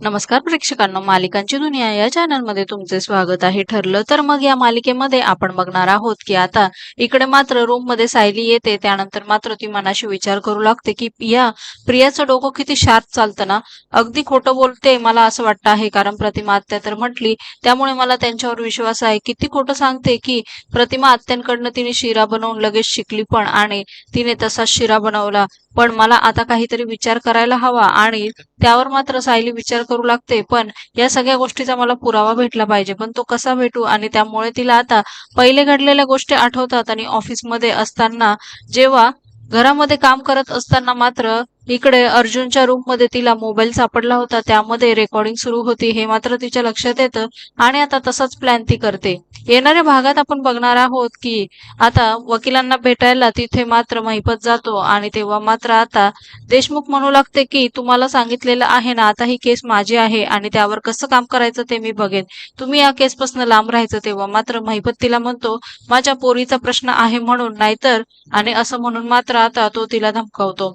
नमस्कार प्रेक्षकांनो मालिकांची दुनिया या चॅनलमध्ये तुमचे स्वागत आहे. ठरलं तर मग या मालिकेमध्ये आपण बघणार आहोत की आता इकडे मात्र रूममध्ये सायली येते त्यानंतर मात्र ती मनाशी विचार करू लागते की या प्रियाचं डोकं किती शार्प चालतं ना? अगदी खोटं बोलते मला असं वाटतं आहे. कारण प्रतिमा आत्या तर म्हटली त्यामुळे मला त्यांच्यावर विश्वास आहे. किती खोटं सांगते की प्रतिमा आत्यांकडनं तिने शिरा बनवून लगेच शिकली पण आणि तिने तसाच शिरा बनवला. पण मला आता काहीतरी विचार करायला हवा आणि त्यावर मात्र सायली विचार करू लागते. पण या सगळ्या गोष्टीचा मला पुरावा भेटला पाहिजे. पण तो कसा भेटू आणि त्यामुळे तिला आता पहिले घडलेल्या गोष्टी आठवतात आणि ऑफिसमध्ये असताना जेव्हा घरामध्ये काम करत असताना मात्र इकडे अर्जुनच्या रूममध्ये तिला मोबाईल सापडला होता. त्यामध्ये रेकॉर्डिंग सुरू होती हे मात्र तिच्या लक्षात येतं आणि आता तसाच प्लॅन ती करते. येणाऱ्या भागात आपण बघणार आहोत की आता वकिलांना भेटायला तिथे मात्र महिपत जातो आणि तेव्हा मात्र आता देशमुख म्हणू लागते की तुम्हाला सांगितलेलं आहे ना आता ही केस माझी आहे आणि त्यावर कसं काम करायचं ते मी बघेन. तुम्ही या केसपासून लांब राहायचं तेव्हा मात्र महिपत तिला म्हणतो माझ्या पोरीचा प्रश्न आहे म्हणून नाहीतर आणि असं म्हणून मात्र आता तो तिला धमकावतो.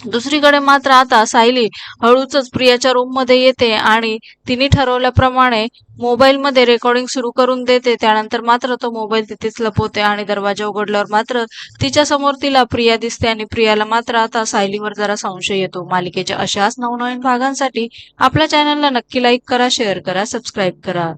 दुसरीकडे मात्र आता सायली हळूच प्रियाच्या रूममध्ये येते आणि तिने ठरवल्याप्रमाणे मोबाईल मध्ये रेकॉर्डिंग सुरू करून देते. त्यानंतर मात्र तो मोबाईल तिथेच लपवते आणि दरवाजा उघडल्यावर मात्र तिच्या समोर तिला प्रिया दिसते आणि प्रियाला मात्र आता सायलीवर जरा संशय येतो. मालिकेच्या अशाच नवनवीन भागांसाठी आपल्या चॅनलला नक्की लाईक करा शेअर करा सबस्क्राईब करा.